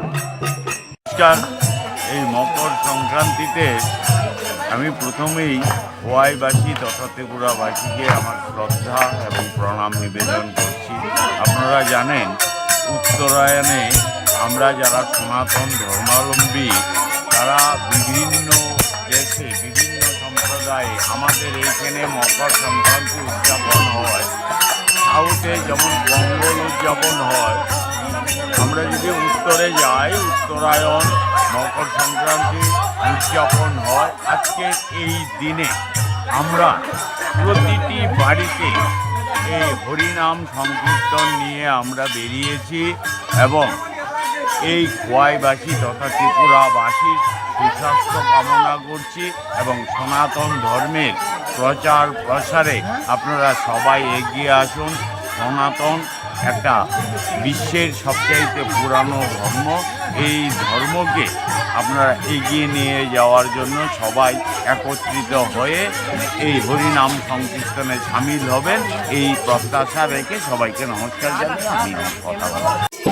নমস্কার। এই মকর সংক্রান্তিতে আমি প্রথমেই ওয়াইবাসী তথা ত্রিপুরাবাসীকে আমার শ্রদ্ধা এবং প্রণাম নিবেদন করছি। আপনারা জানেন, উত্তরায়ণে আমরা যারা সনাতন ধর্মাবলম্বী, তারা বিভিন্ন দেশে, বিভিন্ন সম্প্রদায়ে আমাদের এইখানে মকর সংক্রান্তি উদযাপন হয়। সাউথে যেমন পঙ্গল উদযাপন হয় আমরা যদি উত্তরে যাই, উত্তরায়ণ, মকর সংক্রান্তি উদযাপন হয় আজকে এই দিনে, আমরা প্রতিটি বাড়িতে এই হরিনাম সংকীর্তন নিয়ে আমরা বেরিয়েছি এবং এই খোয়াইবাসী তথা ত্রিপুরাবাসীর সুস্বাস্থ্য কামনা করছি এবং সনাতন ধর্মের প্রচার প্রসারে আপনারা সবাই এগিয়ে আসুন। সনাতন একটা বিশ্বের সবচাইতে পুরানো ধর্ম। এই ধর্মকে আপনারা এগিয়ে নিয়ে যাওয়ার জন্য সবাই একত্রিত হয়ে এই হরিনাম সংকীর্তনে সামিল হবেন। এই প্রত্যাশা রেখে সবাইকে নমস্কার জানিয়ে আমি কথা বলছি।